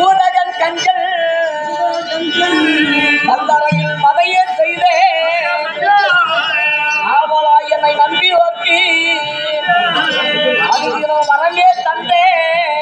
ஊரகன் கண்கள் கல்லறையில் மதையே செய்தேன் ஆவலா என்னை நம்பி நோக்கி அங்கிரோ மரமே தந்தேன்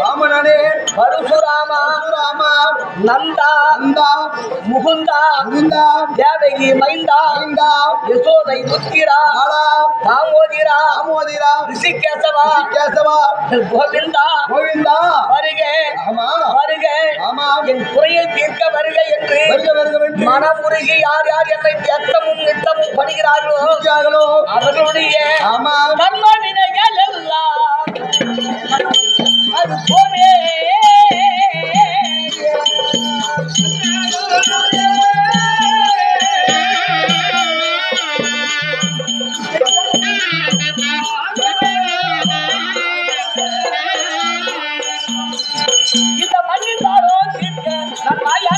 రామణనే పరశురామ రామ నంద నంద ముకుంద ముకుంద దేవకి మైంద మైంద యశోదై ఉత్కిరా దామోదిరా దామోదిరా ఋషికేశవ ఋషికేశవ గోవింద గోవింద என் குறையை தீர்க்க வருக என்று வென்று மனமுருகி யார் யார் என்னை எத்தமும் நித்தமும் படுகிறார்களோ அவர்களுடைய Bây giờ,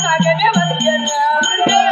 问题呢